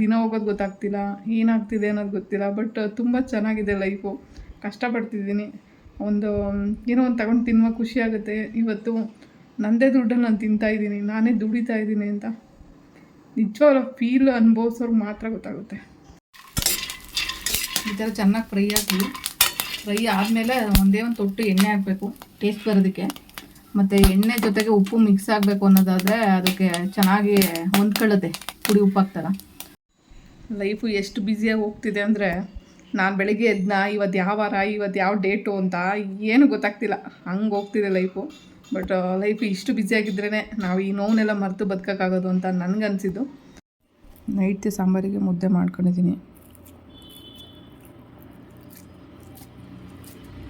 ದಿನ ಹೋಗೋದು ಗೊತ್ತಾಗ್ತಿಲ್ಲ, ಏನಾಗ್ತಿದೆ ಅನ್ನೋದು ಗೊತ್ತಿಲ್ಲ ಬಟ್ ತುಂಬ ಚೆನ್ನಾಗಿದೆ ಲೈಫು ಕಷ್ಟಪಡ್ತಿದ್ದೀನಿ. ಒಂದು ಏನೋ ಒಂದು ತಗೊಂಡು ತಿನ್ನುವ ಖುಷಿ ಆಗುತ್ತೆ. ಇವತ್ತು ನನ್ನದೇ ದುಡ್ಡನ್ನು ನಾನು ತಿಂತಾಯಿದ್ದೀನಿ ನಾನೇ ದುಡಿತಾ ಇದ್ದೀನಿ ಅಂತ. ನಿಜವಾಗ ಫೀಲ್ ಅನುಭವಿಸೋರ್ಗೆ ಮಾತ್ರ ಗೊತ್ತಾಗುತ್ತೆ. ಈ ಥರ ಚೆನ್ನಾಗಿ ಫ್ರೈ ಆಗಲಿ ಫ್ರೈ ಆದಮೇಲೆ ಒಂದೇ ಒಂದು ತೊಟ್ಟು ಎಣ್ಣೆ ಹಾಕಬೇಕು ಟೇಸ್ಟ್ ಬರೋದಕ್ಕೆ. ಮತ್ತು ಎಣ್ಣೆ ಜೊತೆಗೆ ಉಪ್ಪು ಮಿಕ್ಸ್ ಆಗಬೇಕು ಅನ್ನೋದಾದರೆ ಅದಕ್ಕೆ ಚೆನ್ನಾಗಿ ಹೊಂದ್ಕೊಳ್ಳುತ್ತೆ. ಪುಡಿ ಉಪ್ಪು ಹಾಕ್ತಾರ ಲೈಫು ಎಷ್ಟು ಬ್ಯುಸಿಯಾಗಿ ಹೋಗ್ತಿದೆ ಅಂದರೆ ನಾನು ಬೆಳಿಗ್ಗೆ ಎದ್ನ ಇವತ್ತು ಯಾವ ವಾರ ಇವತ್ತು ಯಾವ ಡೇಟು ಅಂತ ಏನು ಗೊತ್ತಾಗ್ತಿಲ್ಲ. ಹಂಗೆ ಹೋಗ್ತಿದೆ ಲೈಫು. ಬಟ್ ಲೈಫ್ ಇಷ್ಟು ಬ್ಯುಸಿಯಾಗಿದ್ರೇ ನಾವು ಈ ನೋವನ್ನೆಲ್ಲ ಮರೆತು ಬದುಕೋಕ್ಕಾಗೋದು ಅಂತ ನನಗನ್ಸಿದ್ದು. ನೈಟ್ ಸಾಂಬಾರಿಗೆ ಮುದ್ದೆ ಮಾಡ್ಕೊಂಡಿದ್ದೀನಿ.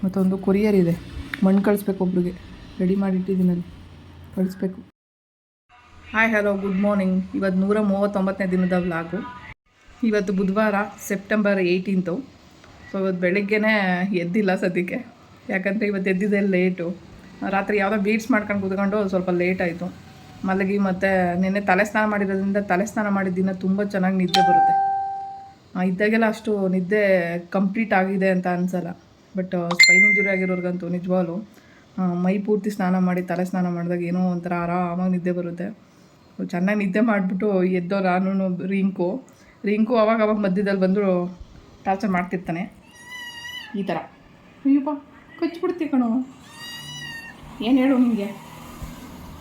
ಮತ್ತೊಂದು ಕೊರಿಯರ್ ಇದೆ. ಮಣ್ಣು ಕಳಿಸ್ಬೇಕು ಒಬ್ರಿಗೆ. ರೆಡಿ ಮಾಡಿಟ್ಟಿದ್ದೀನಲ್ಲಿ ಕಳಿಸ್ಬೇಕು. ಹಾಯ್ ಹಲೋ ಗುಡ್ ಮಾರ್ನಿಂಗ್ ಇವತ್ತು ನೂರ ಮೂವತ್ತೊಂಬತ್ತನೇ ದಿನದ ವ್ಲಾಗು ಇವತ್ತು ಬುಧವಾರ ಸೆಪ್ಟೆಂಬರ್ ಏಯ್ಟೀನ್ತು ಸೊ ಇವತ್ತು ಬೆಳಗ್ಗೆನೇ ಎದ್ದಿಲ್ಲ ಸದ್ಯಕ್ಕೆ. ಯಾಕಂದರೆ ಇವತ್ತು ಎದ್ದಿದ್ದೆ ಲೇಟು ರಾತ್ರಿ ಯಾವುದೋ ಬೀಟ್ಸ್ ಮಾಡ್ಕೊಂಡು ಕುತ್ಕೊಂಡು ಸ್ವಲ್ಪ ಲೇಟ್ ಆಯಿತು. ಮಲಗಿ ಮತ್ತು ನಿನ್ನೆ ತಲೆ ಸ್ನಾನ ಮಾಡಿರೋದ್ರಿಂದ ತಲೆ ಸ್ನಾನ ಮಾಡಿದ ದಿನ ತುಂಬ ಚೆನ್ನಾಗಿ ನಿದ್ದೆ ಬರುತ್ತೆ. ಇದ್ದಾಗೆಲ್ಲ ಅಷ್ಟು ನಿದ್ದೆ ಕಂಪ್ಲೀಟ್ ಆಗಿದೆ ಅಂತ ಅನ್ಸಲ್ಲ. ಬಟ್ ಸ್ಪೈನ್ ಇಂಜುರಿ ಆಗಿರೋರ್ಗಂತೂ ನಿಜವಾಗ್ಲೂ ಮೈ ಪೂರ್ತಿ ಸ್ನಾನ ಮಾಡಿ ತಲೆ ಸ್ನಾನ ಮಾಡಿದಾಗ ಏನೋ ಒಂಥರ ಆರಾಮಾಗಿ ನಿದ್ದೆ ಬರುತ್ತೆ. ಚೆನ್ನಾಗಿ ನಿದ್ದೆ ಮಾಡಿಬಿಟ್ಟು ಎದ್ದೋ ನಾನು ರಿಂಕು. ರಿಂಕು ಅವಾಗ ಅವಾಗ ಮಧ್ಯದಲ್ಲಿ ಬಂದು ಟಾರ್ಚರ್ ಮಾಡ್ತಿರ್ತಾನೆ. ಈ ಥರ ಅಯ್ಯಪ್ಪ, ಕಚ್ಚಿಬಿಡ್ತಿ ಕಣೋ. ಏನು ಹೇಳು ನಿಮಗೆ?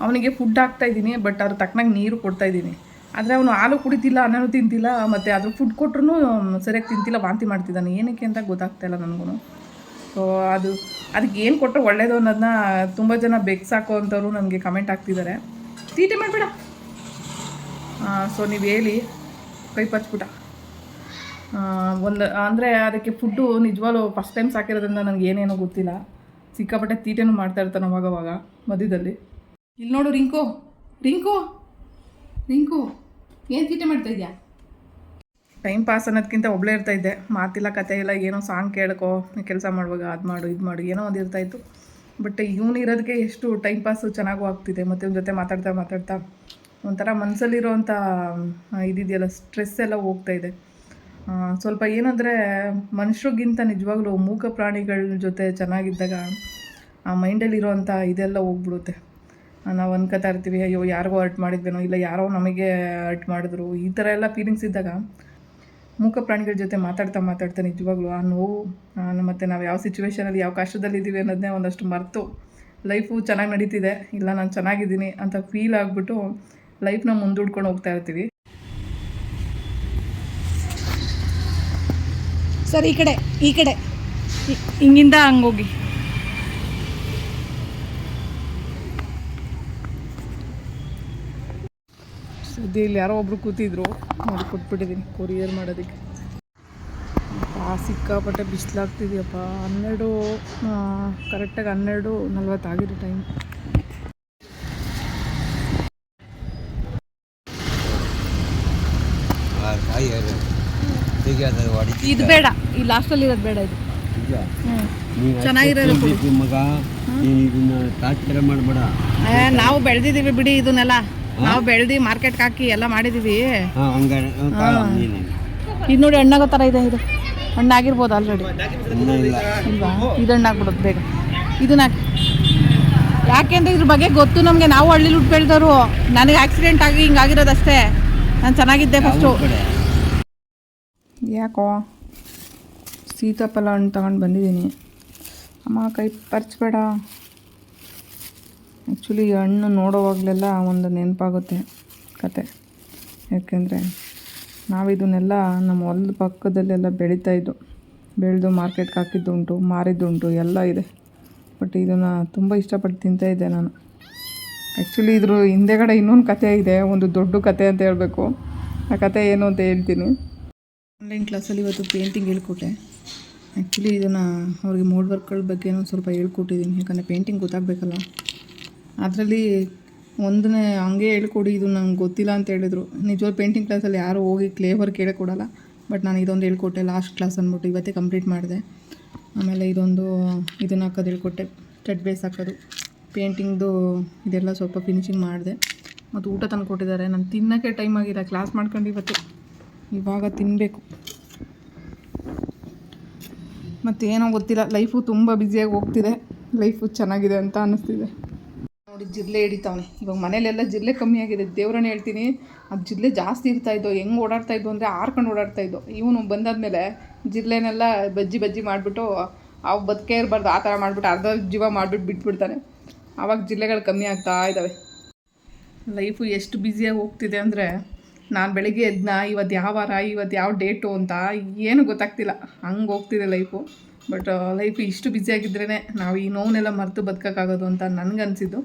ಅವನಿಗೆ ಫುಡ್ ಹಾಕ್ತಾ ಇದ್ದೀನಿ ಬಟ್ ಅದ್ರ ತಕ್ಕನಾಗಿ ನೀರು ಕೊಡ್ತಾ ಇದ್ದೀನಿ. ಆದರೆ ಅವನು ಹಾಲು ಕುಡಿತಿಲ್ಲ, ಅನ್ನನೂ ತಿಂತಿಲ್ಲ, ಮತ್ತು ಅದ್ರ ಫುಡ್ ಕೊಟ್ರು ಸರಿಯಾಗಿ ತಿಂತಿಲ್ಲ, ವಾಂತಿ ಮಾಡ್ತಿದ್ದಾನೆ. ಏನಕ್ಕೆ ಅಂತ ಗೊತ್ತಾಗ್ತಾ ಇಲ್ಲ ನನಗೂ ಸೊ ಅದು, ಅದಕ್ಕೆ ಏನು ಕೊಟ್ಟರೆ ಒಳ್ಳೇದು ಅನ್ನೋದನ್ನ ತುಂಬ ಜನ ಬೆಕ್ಸಾಕೋ ಅಂಥವ್ರು ನನಗೆ ಕಮೆಂಟ್ ಹಾಕ್ತಿದ್ದಾರೆ. ತೀಟೆ ಮಾಡಬೇಡ. ಸೊ ನೀವು ಹೇಳಿ ಕೈ ಪಚ್ಬಿಟ್ಟ ಒಂದು, ಅಂದರೆ ಅದಕ್ಕೆ ಫುಡ್ಡು ನಿಜವಾಗ್ಲೂ ಫಸ್ಟ್ ಟೈಮ್ ಸಾಕಿರೋದ್ರಿಂದ ನನಗೆ ಏನೇನೋ ಗೊತ್ತಿಲ್ಲ. ಸಿಕ್ಕಾಪಟ್ಟೆ ತೀಟೆನೂ ಮಾಡ್ತಾ ಇರ್ತಾನೆ ಅವಾಗ ಮಧ್ಯದಲ್ಲಿ. ಇಲ್ಲಿ ನೋಡು ರಿಂಕು ರಿಂಕು ರಿಂಕು, ಏನು ತೀಟೆ ಮಾಡ್ತಾ ಇದೆಯಾ? ಟೈಮ್ ಪಾಸ್ ಅನ್ನೋದಕ್ಕಿಂತ ಒಬ್ಬಳೇ ಇರ್ತಾ ಇದ್ದೆ. ಮಾತಿಲ್ಲ, ಕತೆ ಇಲ್ಲ, ಏನೋ ಸಾಂಗ್ ಕೇಳ್ಕೊ, ಕೆಲಸ ಮಾಡುವಾಗ ಅದು ಮಾಡು, ಇದು ಮಾಡು, ಏನೋ ಒಂದು ಇರ್ತಾಯಿತ್ತು ಬಟ್ ಇವನು ಇರೋದಕ್ಕೆ ಎಷ್ಟು ಟೈಮ್ ಪಾಸು ಚೆನ್ನಾಗೂ ಆಗ್ತಿದೆ, ಮತ್ತು ಇವ್ನ ಜೊತೆ ಮಾತಾಡ್ತಾ ಮಾತಾಡ್ತಾ. ಒಂಥರ ಮನಸ್ಸಲ್ಲಿರೋಂಥ ಇದಿದೆಯಲ್ಲ ಸ್ಟ್ರೆಸ್ ಎಲ್ಲ ಹೋಗ್ತಾ ಇದೆ. ಸ್ವಲ್ಪ ಏನಂದರೆ, ಮನುಷ್ಯರಿಗಿಂತ ನಿಜವಾಗ್ಲೂ ಮೂಕ ಪ್ರಾಣಿಗಳ ಜೊತೆ ಚೆನ್ನಾಗಿದ್ದಾಗ, ಆ ಮೈಂಡಲ್ಲಿರೋವಂಥ ಇದೆಲ್ಲ ಹೋಗ್ಬಿಡುತ್ತೆ. ನಾವು ಅನ್ಕೋತಾ ಇರ್ತೀವಿ, ಅಯ್ಯೋ, ಯಾರಿಗೋ ಹರ್ಟ್ ಮಾಡಿದ್ವೇನೋ, ಇಲ್ಲ ಯಾರೋ ನಮಗೆ ಹರ್ಟ್ ಮಾಡಿದ್ರು. ಈ ಥರ ಎಲ್ಲ ಫೀಲಿಂಗ್ಸ್ ಇದ್ದಾಗ, ಮೂಕ ಪ್ರಾಣಿಗಳ ಜೊತೆ ಮಾತಾಡ್ತಾ ಮಾತಾಡ್ತಾ ನಿಜವಾಗ್ಲೂ ಆ ನೋವು ಮತ್ತು ನಾವು ಯಾವ ಸಿಚುವೇಶನಲ್ಲಿ ಯಾವ ಕಷ್ಟದಲ್ಲಿ ಇದ್ದೀವಿ ಅನ್ನೋದನ್ನೇ ಒಂದಷ್ಟು ಮರೆತು ಲೈಫು ಚೆನ್ನಾಗಿ ನಡೀತಿದೆ, ಇಲ್ಲ ನಾನು ಚೆನ್ನಾಗಿದ್ದೀನಿ ಅಂತ ಫೀಲ್ ಆಗಿಬಿಟ್ಟು ಲೈಫ್ನ ಮುಂದೂಡ್ಕೊಂಡು ಹೋಗ್ತಾ ಇರ್ತೀವಿ. ಸರ್ ಈ ಕಡೆ ಈ ಕಡೆ. ಹಿಂಗಿಂದ ಹಂಗೋಗಿ. ಸದ್ಯ ಇಲ್ಲಿ ಯಾರೋ ಒಬ್ರು ಕೂತಿದ್ರು ನೋಡಿ ಕೊಟ್ಬಿಟ್ಟಿದ್ದೀನಿ ಕೊರಿಯರ್ ಮಾಡೋದಕ್ಕೆ. ಆ ಸಿಕ್ಕಾಪಟ್ಟೆ ಬಿಸಿಲಾಗ್ತಿದೆಯಪ್ಪ. ಹನ್ನೆರಡು ಕರೆಕ್ಟಾಗಿ ಹನ್ನೆರಡು ನಲ್ವತ್ತಾಗಿದೆ ಟೈಮ್ ಇದು ಬೇಡ ಈ ಲಾಸ್ಟಲ್ಲಿ ಇರೋದು ಬೇಡ ಇದು. ಚೆನ್ನಾಗಿರೋದು ಮಗ ನೀನು ಇದನ್ನ ಮಾಡಬೇಡ. ನಾವು ಬೆಳೆದಿದ್ದೀವಿ ಬಿಡಿ ಇದನ್ನೆಲ್ಲ. ನಾವು ಬೆಳೆದು ಮಾರ್ಕೆಟ್ಗೆ ಹಾಕಿ ಎಲ್ಲ ಮಾಡಿದ್ದೀವಿ. ಇದು ನೋಡಿ ಹಣ್ಣಾಗೋ ಥರ ಇದೆ ಇದು. ಹಣ್ಣಾಗಿರ್ಬೋದು ಆಲ್ರೆಡಿ ಇಲ್ವಾ? ಇದು ಹಣ್ಣಾಗ್ಬಿಡೋದು ಬೇಗ. ಇದನ್ನ ಹಾಕಿ. ಯಾಕೆಂದ್ರೆ ಇದ್ರ ಬಗ್ಗೆ ಗೊತ್ತು ನಮಗೆ. ನಾವು ಹಳ್ಳಿಲಿ ಹುಟ್ಟು ಬೆಳೆದವರು. ನನಗೆ ಆಕ್ಸಿಡೆಂಟ್ ಆಗಿ ಹಿಂಗಾಗಿರೋದಷ್ಟೇ. ನಾನು ಚೆನ್ನಾಗಿದ್ದೆ ಫಸ್ಟು ಯಾಕೋ? ಸೀತಾಫಲ ಹಣ್ಣು ತಗೊಂಡು ಬಂದಿದ್ದೀನಿ. ಅಮ್ಮ ಕೈ ಪರ್ಚ್ಬೇಡ. ಆ್ಯಕ್ಚುಲಿ ಈ ಹಣ್ಣು ನೋಡೋವಾಗಲೆಲ್ಲ ಒಂದು ನೆನಪಾಗುತ್ತೆ ಕತೆ. ಯಾಕೆಂದರೆ ನಾವಿದನ್ನೆಲ್ಲ ನಮ್ಮ ಹೊಲದ ಪಕ್ಕದಲ್ಲೆಲ್ಲ ಬೆಳೀತಾ ಇದ್ದು ಬೆಳೆದು ಮಾರ್ಕೆಟ್ಗೆ ಹಾಕಿದ್ದುಂಟು ಮಾರಿದ್ದುಂಟು ಎಲ್ಲ ಇದೆ. ಬಟ್ ಇದನ್ನು ತುಂಬ ಇಷ್ಟಪಟ್ಟು ತಿಂತಾ ಇದ್ದೆ ನಾನು. ಆ್ಯಕ್ಚುಲಿ ಇದ್ರ ಹಿಂದೆಗಡೆ ಇನ್ನೊಂದು ಕತೆ ಇದೆ, ಒಂದು ದೊಡ್ಡ ಕತೆ ಅಂತ ಹೇಳಬೇಕು. ಆ ಕತೆ ಏನು ಅಂತ ಹೇಳ್ತೀನಿ. ಆನ್ಲೈನ್ ಕ್ಲಾಸಲ್ಲಿ ಇವತ್ತು ಪೇಂಟಿಂಗ್ ಹೇಳ್ಕೊಟ್ಟೆ. ಆ್ಯಕ್ಚುಲಿ ಇದನ್ನು ಅವ್ರಿಗೆ ಮೋಡ್ ವರ್ಕ್ಗಳ ಬಗ್ಗೆನೂ ಸ್ವಲ್ಪ ಹೇಳ್ಕೊಟ್ಟಿದ್ದೀನಿ ಯಾಕಂದರೆ ಪೇಂಟಿಂಗ್ ಗೊತ್ತಾಗಬೇಕಲ್ಲ. ಅದರಲ್ಲಿ ಒಂದನ್ನೇ ಹಂಗೆ ಹೇಳ್ಕೊಡಿ, ಇದು ನಂಗೆ ಗೊತ್ತಿಲ್ಲ ಅಂತ ಹೇಳಿದರು. ನಿಜವಾಗ್ ಪೇಂಟಿಂಗ್ ಕ್ಲಾಸಲ್ಲಿ ಯಾರೂ ಹೋಗಿ ಕ್ಲೇ ವರ್ಕ್ ಹೇಳ್ಕೊಡಲ್ಲ ಬಟ್ ನಾನು ಇದೊಂದು ಹೇಳ್ಕೊಟ್ಟೆ ಲಾಸ್ಟ್ ಕ್ಲಾಸ್ ಅಂದ್ಬಿಟ್ಟು ಇವತ್ತೇ ಕಂಪ್ಲೀಟ್ ಮಾಡಿದೆ. ಆಮೇಲೆ ಇದೊಂದು ಇದನ್ನು ಹಾಕೋದು ಹೇಳ್ಕೊಟ್ಟೆ ಸ್ಟೆಡ್ ಬೇಸ್ ಹಾಕೋದು. ಪೇಂಟಿಂಗ್ದು ಇದೆಲ್ಲ ಸ್ವಲ್ಪ ಫಿನಿಶಿಂಗ್ ಮಾಡಿದೆ. ಮತ್ತು ಊಟ ತಂದು ಕೊಟ್ಟಿದ್ದಾರೆ. ನಾನು ತಿನ್ನೋಕ್ಕೆ ಟೈಮ್ ಆಗಿಲ್ಲ. ಕ್ಲಾಸ್ ಮಾಡ್ಕೊಂಡು ಇವತ್ತು ಇವಾಗ ತಿನ್ನಬೇಕು ಮತ್ತೇನೋ ಗೊತ್ತಿಲ್ಲ. ಲೈಫು ತುಂಬ ಬ್ಯುಸಿಯಾಗಿ ಹೋಗ್ತಿದೆ. ಲೈಫು ಚೆನ್ನಾಗಿದೆ ಅಂತ ಅನ್ನಿಸ್ತಿದೆ ನೋಡಿ, ಜಿಲ್ಲೆ ಹಿಡಿತಾವನೆ. ಇವಾಗ ಮನೇಲೆಲ್ಲ ಜಿಲ್ಲೆ ಕಮ್ಮಿ ಆಗಿದೆ. ದೇವ್ರನ್ನ ಹೇಳ್ತೀನಿ. ಅದು ಜಿಲ್ಲೆ ಜಾಸ್ತಿ ಇರ್ತಾಯಿದ್ದೋ ಹೆಂಗೆ ಓಡಾಡ್ತಾ ಇದ್ದೋ ಅಂದರೆ ಆರ್ಕೊಂಡು ಓಡಾಡ್ತಾ ಇದ್ದೋ. ಇವನು ಬಂದಾದ್ಮೇಲೆ ಜಿಲ್ಲೆನೆಲ್ಲ ಬಜ್ಜಿ ಬಜ್ಜಿ ಮಾಡಿಬಿಟ್ಟು ಅವು ಬದುಕೇ ಇರಬಾರ್ದು. ಆ ಥರ ಮಾಡಿಬಿಟ್ಟು ಅರ್ಧ ಜೀವ ಮಾಡಿಬಿಟ್ಟು ಬಿಟ್ಬಿಡ್ತಾನೆ. ಆವಾಗ ಜಿಲ್ಲೆಗಳು ಕಮ್ಮಿ ಆಗ್ತಾ ಇದ್ದಾವೆ ಲೈಫು ಎಷ್ಟು ಬ್ಯುಸಿಯಾಗಿ ಹೋಗ್ತಿದೆ ಅಂದರೆ ನಾನು ಬೆಳಿಗ್ಗೆ ಎದ್ನ ಇವತ್ತು ಯಾವ ವಾರ ಇವತ್ತು ಯಾವ ಡೇಟು ಅಂತ ಏನು ಗೊತ್ತಾಗ್ತಿಲ್ಲ. ಹಂಗೆ ಹೋಗ್ತಿದೆ ಲೈಫು ಬಟ್ ಲೈಫ್ ಇಷ್ಟು ಬ್ಯುಸಿಯಾಗಿದ್ರೇ ನಾವು ಈ ನೋವನ್ನೆಲ್ಲ ಮರೆತು ಬದುಕೋಕ್ಕಾಗೋದು ಅಂತ ನನಗನ್ಸಿದ್ದು.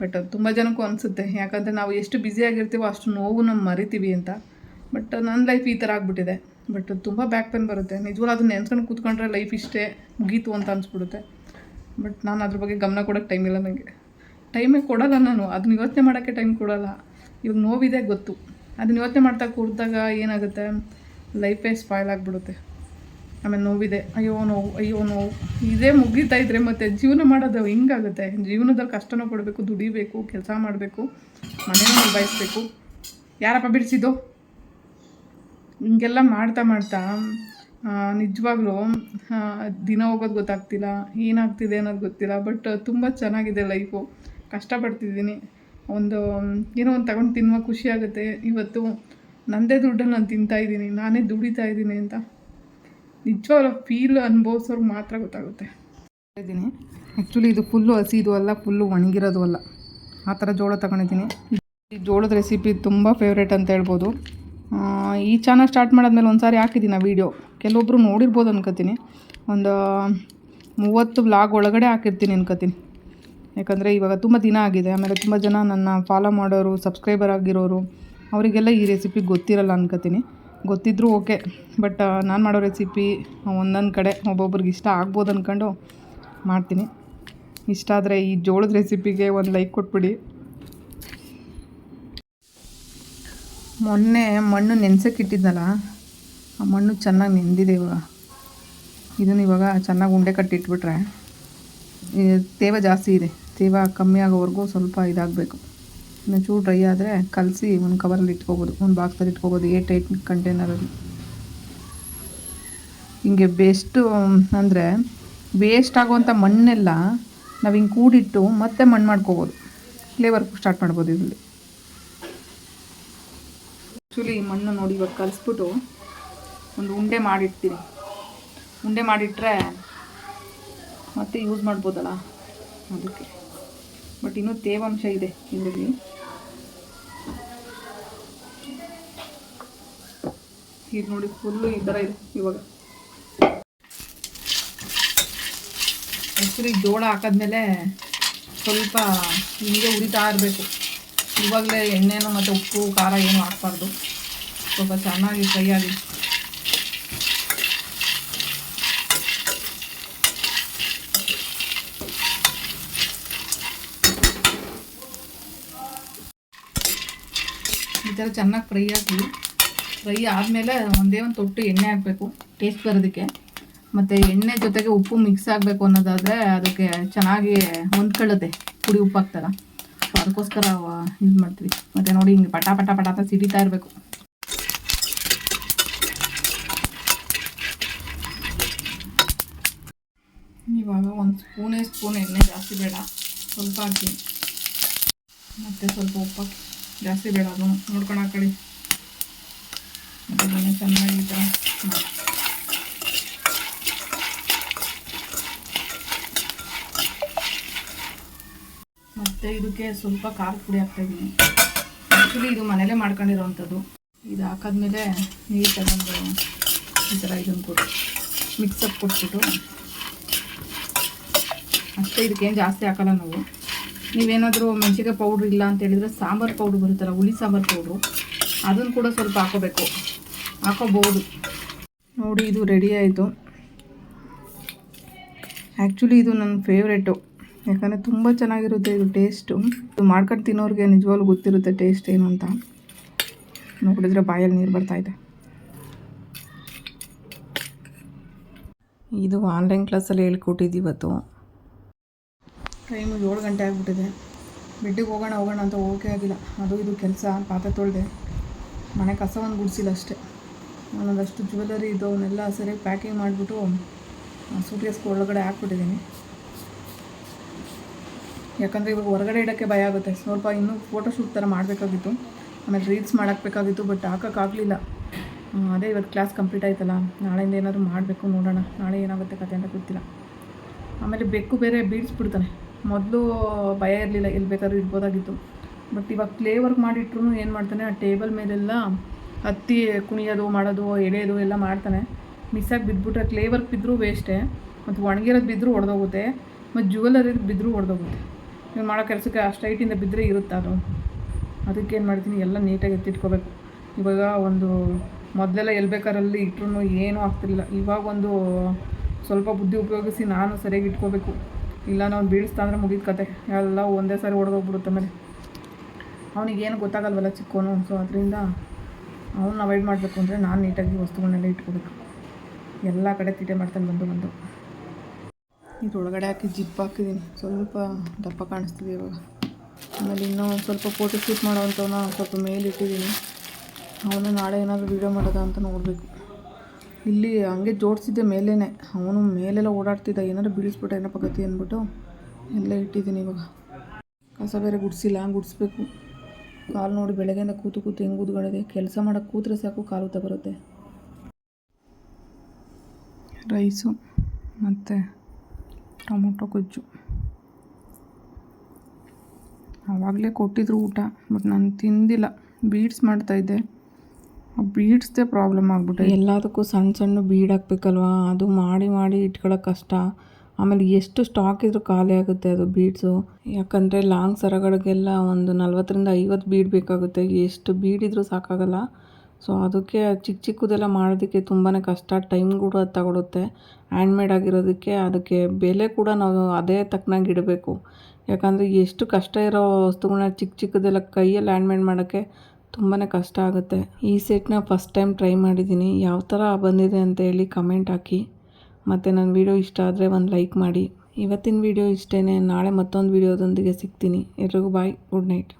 ಬಟ್ ತುಂಬ ಜನಕ್ಕೂ ಅನಿಸುತ್ತೆ. ಯಾಕಂದರೆ ನಾವು ಎಷ್ಟು ಬ್ಯುಸಿಯಾಗಿರ್ತೀವೋ ಅಷ್ಟು ನೋವು ನಮ್ಮ ಮರಿತೀವಿ ಅಂತ. ಬಟ್ ನನ್ನ ಲೈಫ್ ಈ ಥರ ಆಗಿಬಿಟ್ಟಿದೆ. ಬಟ್ ತುಂಬ ಬ್ಯಾಕ್ ಪೇನ್ ಬರುತ್ತೆ. ನಿಜವಾಗ್ಲೂ ಅದನ್ನ ನೆನ್ಸ್ಕೊಂಡು ಕೂತ್ಕೊಂಡ್ರೆ ಲೈಫ್ ಇಷ್ಟೇ ಮುಗೀತು ಅಂತ ಅನ್ಸ್ಬಿಡುತ್ತೆ. ಬಟ್ ನಾನು ಅದ್ರ ಬಗ್ಗೆ ಗಮನ ಕೊಡೋಕ್ಕೆ ಟೈಮ್ ಇಲ್ಲ ನನಗೆ ಟೈಮೇ ಕೊಡಲ್ಲ ನಾನು. ಅದನ್ನ ಯೋಚನೆ ಮಾಡೋಕ್ಕೆ ಟೈಮ್ ಕೊಡಲ್ಲ. ಇವಾಗ ನೋವಿದೆ ಗೊತ್ತು. ಅದನ್ನ ಯೋಚನೆ ಮಾಡ್ತಾ ಕೂಡಿದಾಗ ಏನಾಗುತ್ತೆ? ಲೈಫೇ ಸ್ಪಾಯ್ಲ್ ಆಗಿಬಿಡುತ್ತೆ. ಆಮೇಲೆ ನೋವಿದೆ. ಅಯ್ಯೋ ನೋವು ಅಯ್ಯೋ ನೋವು. ಇದೇ ಮುಗೀತಾ ಇದ್ರೆ ಮತ್ತೆ ಜೀವನ ಮಾಡೋದು ಹಿಂಗಾಗುತ್ತೆ? ಜೀವನದಲ್ಲಿ ಕಷ್ಟನೂ ಪಡಬೇಕು, ದುಡಿಬೇಕು, ಕೆಲಸ ಮಾಡಬೇಕು ಮನೆಯನ್ನು ನಿಭಾಯಿಸ್ಬೇಕು. ಯಾರಪ್ಪ ಬಿಡಿಸಿದ್ದು? ಹಿಂಗೆಲ್ಲ ಮಾಡ್ತಾ ಮಾಡ್ತಾ ನಿಜವಾಗ್ಲೂ ದಿನ ಹೋಗೋದು ಗೊತ್ತಾಗ್ತಿಲ್ಲ, ಏನಾಗ್ತಿದೆ ಅನ್ನೋದು ಗೊತ್ತಿಲ್ಲ ಬಟ್ ತುಂಬ ಚೆನ್ನಾಗಿದೆ ಲೈಫು ಕಷ್ಟಪಡ್ತಿದ್ದೀನಿ. ಒಂದು, ಏನೋ ಒಂದು ತಗೊಂಡು ತಿನ್ನುವ ಖುಷಿ ಆಗುತ್ತೆ. ಇವತ್ತು ನನ್ನದೇ ದುಡ್ಡನ್ನು ನಾನು ತಿಂತಾ ಇದ್ದೀನಿ, ನಾನೇ ದುಡಿತಾ ಇದ್ದೀನಿ ಅಂತ. ನಿಜವಾಗ್ಲೂ ಫೀಲ್ ಅನುಭವಿಸೋರ್ಗೆ ಮಾತ್ರ ಗೊತ್ತಾಗುತ್ತೆ. ಇದ್ದೀನಿ. ಆ್ಯಕ್ಚುಲಿ ಇದು ಫುಲ್ಲು ಹಸಿದು ಅಲ್ಲ ಫುಲ್ಲು ಒಣಗಿರೋದು ಅಲ್ಲ. ಆ ಥರ ಜೋಳ ತಗೊಂಡಿದ್ದೀನಿ. ಈ ಜೋಳದ ರೆಸಿಪಿ ತುಂಬ ಫೇವ್ರೇಟ್ ಅಂತ ಹೇಳ್ಬೋದು. ಈ ಚಾನಲ್ ಸ್ಟಾರ್ಟ್ ಮಾಡಿದ್ಮೇಲೆ ಒಂದು ಸಾರಿ ಹಾಕಿದ್ದೀನಿ ವೀಡಿಯೋ ಕೆಲವೊಬ್ಬರು ನೋಡಿರ್ಬೋದು ಅನ್ಕೋತೀನಿ. ಒಂದು, ಮೂವತ್ತು ವ್ಲಾಗ್ ಒಳಗಡೆ ಹಾಕಿರ್ತೀನಿ ಅನ್ಕೋತೀನಿ. ಯಾಕಂದರೆ ಇವಾಗ ತುಂಬ ದಿನ ಆಗಿದೆ. ಆಮೇಲೆ ತುಂಬ ಜನ ನನ್ನ ಫಾಲೋ ಮಾಡೋರು ಸಬ್ಸ್ಕ್ರೈಬರ್ ಆಗಿರೋರು, ಅವರಿಗೆಲ್ಲ ಈ ರೆಸಿಪಿ ಗೊತ್ತಿರಲ್ಲ ಅನ್ಕೋತೀನಿ. ಗೊತ್ತಿದ್ದರೂ ಓಕೆ ಬಟ್ ನಾನು ಮಾಡೋ ರೆಸಿಪಿ ಒಂದೊಂದು ಕಡೆ ಒಬ್ಬೊಬ್ರಿಗೆ ಇಷ್ಟ ಆಗ್ಬೋದು ಅಂದ್ಕೊಂಡು ಮಾಡ್ತೀನಿ. ಇಷ್ಟ ಆದರೆ ಈ ಜೋಳದ ರೆಸಿಪಿಗೆ ಒಂದು ಲೈಕ್ ಕೊಟ್ಬಿಡಿ. ಮೊನ್ನೆ ಮಣ್ಣು ನೆನ್ಸಕ್ಕೆ ಇಟ್ಟಿದ್ನಲ್ಲ ಆ ಮಣ್ಣು ಚೆನ್ನಾಗಿ ನೆಂದಿದೆ ಇವಾಗ. ಇದನ್ನು ಇವಾಗ ಚೆನ್ನಾಗಿ ಉಂಡೆ ಕಟ್ಟಿಟ್ಬಿಟ್ರೆ ತೇವ ಜಾಸ್ತಿ ಇದೆ. ತೇವ ಕಮ್ಮಿ ಆಗೋವರೆಗೂ ಸ್ವಲ್ಪ ಇದಾಗಬೇಕು. ಇನ್ನು ಚೂರು ಡ್ರೈ ಆದರೆ ಕಲಸಿ ಒಂದು ಕವರಲ್ಲಿ ಇಟ್ಕೋಬೋದು, ಒಂದು ಬಾಕ್ಸಲ್ಲಿ ಇಟ್ಕೋಬೋದು, ಏಟ್ ಟೈಟ್ ಕಂಟೈನರಲ್ಲಿ ಹಿಂಗೆ ಬೆಸ್ಟು ಅಂದರೆ ವೇಸ್ಟ್ ಆಗುವಂಥ ಮಣ್ಣೆಲ್ಲ ನಾವು ಹಿಂಗೆ ಕೂಡಿಟ್ಟು ಮತ್ತೆ ಮಣ್ಣು ಮಾಡ್ಕೋಬೋದು. ಫ್ಲೇವರ್ ಸ್ಟಾರ್ಟ್ ಮಾಡ್ಬೋದು ಇದರಲ್ಲಿ. ಆ್ಯಕ್ಚುಲಿ ಮಣ್ಣು ನೋಡಿ ಇವಾಗ ಕಲಿಸ್ಬಿಟ್ಟು ಒಂದು ಉಂಡೆ ಮಾಡಿಡ್ತೀನಿ ಉಂಡೆ ಮಾಡಿಟ್ರೆ ಮತ್ತೆ ಯೂಸ್ ಮಾಡ್ಬೋದಲ್ಲ ಅದಕ್ಕೆ. ಬಟ್ ಇನ್ನೂ ತೇವಾಂಶ ಇದೆ ಇದರಲ್ಲಿ ಇದು ನೋಡಿ ಫುಲ್ಲು ಈ ಥರ ಇದೆ ಇವಾಗ. ಹೆಸರು ಜೋಳ ಹಾಕಿದ್ಮೇಲೆ ಸ್ವಲ್ಪ ಹೀಗೆ ಉರಿತಾ ಇರಬೇಕು. ಇವಾಗಲೇ ಎಣ್ಣೆನೂ ಮತ್ತು ಉಪ್ಪು, ಖಾರ ಏನೂ ಹಾಕ್ಬಾರ್ದು. ಸ್ವಲ್ಪ ಚೆನ್ನಾಗಿ ಆಗಿ. ಥರ ಚೆನ್ನಾಗಿ ಫ್ರೈ ಆಗಿ ಫ್ರೈ ಆದಮೇಲೆ ಒಂದೇ ಒಂದು ತೊಟ್ಟು ಎಣ್ಣೆ ಹಾಕಬೇಕು ಟೇಸ್ಟ್ ಬರೋದಕ್ಕೆ. ಮತ್ತು ಎಣ್ಣೆ ಜೊತೆಗೆ ಉಪ್ಪು ಮಿಕ್ಸ್ ಆಗಬೇಕು ಅನ್ನೋದಾದರೆ ಅದಕ್ಕೆ ಚೆನ್ನಾಗಿ ಹೊಂದ್ಕೊಳ್ಳುತ್ತೆ ಪುಡಿ ಉಪ್ಪು ಹಾಕ್ತಾರ ಸೊ ಅದಕ್ಕೋಸ್ಕರ ಯೂಸ್ ಮಾಡ್ತೀವಿ. ಮತ್ತು ನೋಡಿ ಹಿಂಗೆ ಪಟ ಪಟ ಪಟ ಅಂತ ಸಿಡಿತಾ ಇರಬೇಕು. ಇವಾಗ ಒಂದು ಸ್ಪೂನೇ ಸ್ಪೂನ್ ಎಣ್ಣೆ ಜಾಸ್ತಿ ಬೇಡ. ಸ್ವಲ್ಪ ಹಾಕಿ ಮತ್ತು ಸ್ವಲ್ಪ ಉಪ್ಪು ಜಾಸ್ತಿ ಬೇಡ ಅದು ನೋಡ್ಕೊಂಡು ಹಾಕೊಳ್ಳಿ ಮಾಡಿ ಮತ್ತು ಇದಕ್ಕೆ ಸ್ವಲ್ಪ ಖಾರ ಪುಡಿ ಹಾಕ್ತಾಯಿದ್ದೀನಿ ಆ್ಯಕ್ಚುಲಿ ಇದು ಮನೇಲೇ ಮಾಡ್ಕೊಂಡಿರೋವಂಥದ್ದು ಇದು ಹಾಕಾದ್ಮೇಲೆ ನೀರು ತಗೊಂಡು ಈ ಥರ ಇದನ್ನು ಕೊಟ್ಟು ಮಿಕ್ಸಪ್ ಕೊಟ್ಬಿಟ್ಟು. ಅಷ್ಟೇ, ಇದಕ್ಕೇನು ಜಾಸ್ತಿ ಹಾಕಲ್ಲ ನಾವು. ನೀವೇನಾದರೂ ಮೆಣಸಿಗೆ ಪೌಡ್ರ್ ಇಲ್ಲ ಅಂತ ಹೇಳಿದರೆ ಸಾಂಬಾರು ಪೌಡ್ರ್ ಬರುತ್ತಲ್ಲ, ಹುಳಿ ಸಾಂಬಾರು ಪೌಡ್ರು ಅದನ್ನು ಕೂಡ ಸ್ವಲ್ಪ ಹಾಕೋಬೇಕು. ಹಾಕೋಬೋದು ನೋಡಿ, ಇದು ರೆಡಿ ಆಯಿತು. ಆ್ಯಕ್ಚುಲಿ ಇದು ನನ್ನ ಫೇವ್ರೇಟು ಯಾಕಂದರೆ ತುಂಬ ಚೆನ್ನಾಗಿರುತ್ತೆ ಇದು ಟೇಸ್ಟು ಇದು ಮಾಡ್ಕೊಂಡು ತಿನ್ನೋರಿಗೆ ನಿಜವಾಗ್ಲೂ ಗೊತ್ತಿರುತ್ತೆ ಟೇಸ್ಟ್ ಏನು ಅಂತ. ನೋಡಿದ್ರೆ ಬಾಯಲ್ಲಿ ನೀರು ಬರ್ತಾಯಿದೆ ಇದು. ಆನ್ಲೈನ್ ಕ್ಲಾಸಲ್ಲಿ ಹೇಳ್ಕೊಟ್ಟಿದ್ದು ಇವತ್ತು. ಟೈಮು ಏಳು ಗಂಟೆ ಆಗಿಬಿಟ್ಟಿದೆ. ಬೆಡ್ಡಿಗೆ ಹೋಗೋಣ ಹೋಗೋಣ ಅಂತ ಓಕೆ ಆಗಿಲ್ಲ. ಅದು ಇದು ಕೆಲಸ, ಪಾತ್ರೆ ತೊಳೆದೆ. ಮನೆ ಕಸ ಒಂದು ಗುಡಿಸಿಲ್ಲ ಅಷ್ಟೇ. ಒಂದೊಂದಷ್ಟು ಜ್ಯುವೆಲರಿ ಇದು ಅವನ್ನೆಲ್ಲ ಸರಿಯಾಗಿ ಪ್ಯಾಕಿಂಗ್ ಮಾಡಿಬಿಟ್ಟು ಸೂಟ್ಕೇಸ್ ಒಳಗಡೆ ಹಾಕ್ಬಿಟ್ಟಿದ್ದೀನಿ. ಯಾಕಂದರೆ ಇವಾಗ ಹೊರಗಡೆ ಇಡೋಕ್ಕೆ ಭಯ ಆಗುತ್ತೆ. ಸ್ವಲ್ಪ ಇನ್ನೂ ಫೋಟೋಶೂಟ್ ಥರ ಮಾಡಬೇಕಾಗಿತ್ತು. ಆಮೇಲೆ ರೀಲ್ಸ್ ಮಾಡಾಕಬೇಕಾಗಿತ್ತು ಬಟ್ ಹಾಕೋಕ್ಕಾಗಲಿಲ್ಲ ಅದೇ ಇವತ್ತು ಕ್ಲಾಸ್ ಕಂಪ್ಲೀಟ್ ಆಯ್ತಲ್ಲ. ನಾಳೆಯಿಂದ ಏನಾದರೂ ಮಾಡಬೇಕು ನೋಡೋಣ. ನಾಳೆ ಏನಾಗುತ್ತೆ ಕತೆ ಅಂತ ಗೊತ್ತಿಲ್ಲ. ಆಮೇಲೆ ಬೆಕ್ಕು ಬೇರೆ ಬೀಡಿಸ್ಬಿಡ್ತಾನೆ ಮೊದಲು ಭಯ ಇರಲಿಲ್ಲ, ಎಲ್ಲಿ ಬೇಕಾದ್ರೂ ಇಡ್ಬೋದಾಗಿತ್ತು. ಬಟ್ ಇವಾಗ ಕ್ಲೇ ವರ್ಕ್ ಮಾಡಿಟ್ರು ಏನು ಮಾಡ್ತಾನೆ, ಆ ಟೇಬಲ್ ಮೇಲೆಲ್ಲ ಹತ್ತಿ ಕುಣಿಯೋದು, ಮಾಡೋದು, ಎಳೆಯೋದು ಎಲ್ಲ ಮಾಡ್ತಾನೆ. ಮಿಸ್ಸಾಗಿ ಬಿದ್ದುಬಿಟ್ರೆ ಕ್ಲೇ ವರ್ಕ್ ಬಿದ್ದರೂ ವೇಸ್ಟೇ ಮತ್ತು ಒಣಗಿರೋದು ಬಿದ್ದರೂ ಒಡೆದೋಗುತ್ತೆ, ಮತ್ತು ಜುವೆಲರಿ ಬಿದ್ದರೂ ಒಡೆದೋಗುತ್ತೆ. ನೀವು ಮಾಡೋ ಕೆಲಸಕ್ಕೆ ಅಷ್ಟು ಹೈಟಿಂದ ಬಿದ್ದರೆ ಇರುತ್ತೆ ಅದು? ಅದಕ್ಕೆ ಏನು ಮಾಡ್ತೀನಿ, ಎಲ್ಲ ನೀಟಾಗಿ ಎತ್ತಿಟ್ಕೋಬೇಕು. ಇವಾಗ ಒಂದು ಮೊದಲೆಲ್ಲ ಎಲ್ಲಿ ಬೇಕಾರಲ್ಲಿ ಇಟ್ರೂ ಏನೂ ಆಗ್ತಿರಲಿಲ್ಲ. ಇವಾಗ ಒಂದು ಸ್ವಲ್ಪ ಬುದ್ಧಿ ಉಪಯೋಗಿಸಿ ನಾನು ಸರಿಯಾಗಿ ಇಟ್ಕೋಬೇಕು. ಇಲ್ಲ ನಾವು ಬೀಳಿಸ್ತಾ ಅಂದರೆ ಮುಗಿದ ಕತೆ. ಎಲ್ಲ ಒಂದೇ ಸಾರಿ ಹೊಡೆದೋಗ್ಬಿಡುತ್ತೆ ಮೇಲೆ. ಅವನಿಗೇನು ಗೊತ್ತಾಗಲ್ವಲ್ಲ ಚಿಕ್ಕೋನು ಸೊ ಅದರಿಂದ ಅವನ್ನ ಅವಾಯ್ಡ್ ಮಾಡಬೇಕು ಅಂದರೆ ನಾನು ನೀಟಾಗಿ ವಸ್ತುಗಳನ್ನೆಲ್ಲ ಇಟ್ಕೋಬೇಕು. ಎಲ್ಲ ಕಡೆ ತೀಟೆ ಮಾಡ್ತಾನೆ ಬಂದು ಬಂದು. ಇದ್ರೊಳಗಡೆ ಹಾಕಿ ಜಿಪ್ ಹಾಕಿದ್ದೀನಿ ಸ್ವಲ್ಪ ದಪ್ಪ ಕಾಣಿಸ್ತಿದೆ ಇವಾಗ. ಆಮೇಲೆ ಇನ್ನೂ ಸ್ವಲ್ಪ ಫೋಟೋ ಶೂಟ್ ಮಾಡೋವಂಥವನ್ನ ಸ್ವಲ್ಪ ಮೇಲೆ ಇಟ್ಟಿದ್ದೀನಿ ಅವನು ನಾಳೆ ಏನಾದರೂ ವೀಡಿಯೋ ಮಾಡೋದ ಅಂತ ನೋಡಬೇಕು. ಇಲ್ಲಿ ಹಂಗೆ ಜೋಡಿಸಿದ್ದೆ ಮೇಲೇ ಅವನು ಮೇಲೆಲ್ಲ ಓಡಾಡ್ತಿದ್ದ. ಏನಾದ್ರು ಬೀಳಿಸ್ಬಿಟ್ಟ ಏನಪ್ಪ ಗತಿ ಅಂದ್ಬಿಟ್ಟು ಎಲ್ಲ ಇಟ್ಟಿದ್ದೀನಿ ಇವಾಗ. ಕಸ ಬೇರೆ ಗುಡಿಸಿಲ್ಲ ಗುಡಿಸ್ಬೇಕು. ಕಾಲು ನೋಡಿ ಬೆಳಗ್ಗೆಯಿಂದ ಕೂತು ಕೂತು ಹೆಂಗೆ ಕೂತ್ಕೊಳ್ಳೋದೆ ಕೆಲಸ ಮಾಡೋಕ್ಕೆ ಕೂತ್ರೆ ಸಾಕು, ಕಾಲು ಬರುತ್ತೆ. ರೈಸು ಮತ್ತು ಟೊಮೊಟೊ ಗೊಜ್ಜು. ಆವಾಗಲೇ ಕೊಟ್ಟಿದ್ರು ಊಟ, ಬಟ್ ನಾನು ತಿಂದಿಲ್ಲ. ಬೀಡ್ಸ್ ಮಾಡ್ತಾಯಿದ್ದೆ ಬೀಡ್ಸ್ದೇ ಪ್ರಾಬ್ಲಮ್ ಆಗ್ಬಿಟ್ಟೆ ಎಲ್ಲದಕ್ಕೂ ಸಣ್ಣ ಸಣ್ಣ ಬೀಡ್ ಹಾಕ್ಬೇಕಲ್ವಾ? ಅದು ಮಾಡಿ ಮಾಡಿ ಇಟ್ಕೊಳ್ಳೋಕೆ ಕಷ್ಟ. ಆಮೇಲೆ ಎಷ್ಟು ಸ್ಟಾಕ್ ಇದ್ರೂ ಖಾಲಿ ಆಗುತ್ತೆ ಅದು ಬೀಡ್ಸು. ಯಾಕಂದರೆ ಲಾಂಗ್ ಸರಗಳಿಗೆಲ್ಲ ಒಂದು ನಲ್ವತ್ತರಿಂದ ಐವತ್ತು ಬೀಡ್ ಬೇಕಾಗುತ್ತೆ. ಎಷ್ಟು ಬೀಡ್ ಇದ್ರೂ ಸಾಕಾಗಲ್ಲ. ಸೊ ಅದಕ್ಕೆ ಚಿಕ್ಕ ಚಿಕ್ಕದೆಲ್ಲ ಮಾಡೋದಕ್ಕೆ ತುಂಬಾ ಕಷ್ಟ. ಟೈಮ್ ಕೂಡ ತಗೊಳುತ್ತೆ. ಹ್ಯಾಂಡ್ಮೇಡ್ ಆಗಿರೋದಕ್ಕೆ ಅದಕ್ಕೆ ಬೆಲೆ ಕೂಡ ನಾವು ಅದೇ ತಕ್ಕನಾಗಿ ಇಡಬೇಕು. ಯಾಕಂದರೆ ಎಷ್ಟು ಕಷ್ಟ ಇರೋ ವಸ್ತುಗಳನ್ನ ಚಿಕ್ಕ ಚಿಕ್ಕದೆಲ್ಲ ಕೈಯಲ್ಲಿ ಹ್ಯಾಂಡ್ಮೇಡ್ ಮಾಡೋಕ್ಕೆ ತುಂಬಾ ಕಷ್ಟ ಆಗುತ್ತೆ. ಈ ಸೆಟ್ನ ಫಸ್ಟ್ ಟೈಮ್ ಟ್ರೈ ಮಾಡಿದ್ದೀನಿ. ಯಾವ ಥರ ಬಂದಿದೆ ಅಂತ ಹೇಳಿ ಕಮೆಂಟ್ ಹಾಕಿ. ಮತ್ತು ನನ್ನ ವಿಡಿಯೋ ಇಷ್ಟ ಆದರೆ ಒಂದು ಲೈಕ್ ಮಾಡಿ. ಇವತ್ತಿನ ವಿಡಿಯೋ ಇಷ್ಟೇ ನಾಳೆ ಮತ್ತೊಂದು ವಿಡಿಯೋದೊಂದಿಗೆ ಸಿಗ್ತೀನಿ. ಎಲ್ರಿಗೂ ಬಾಯ್. Good night.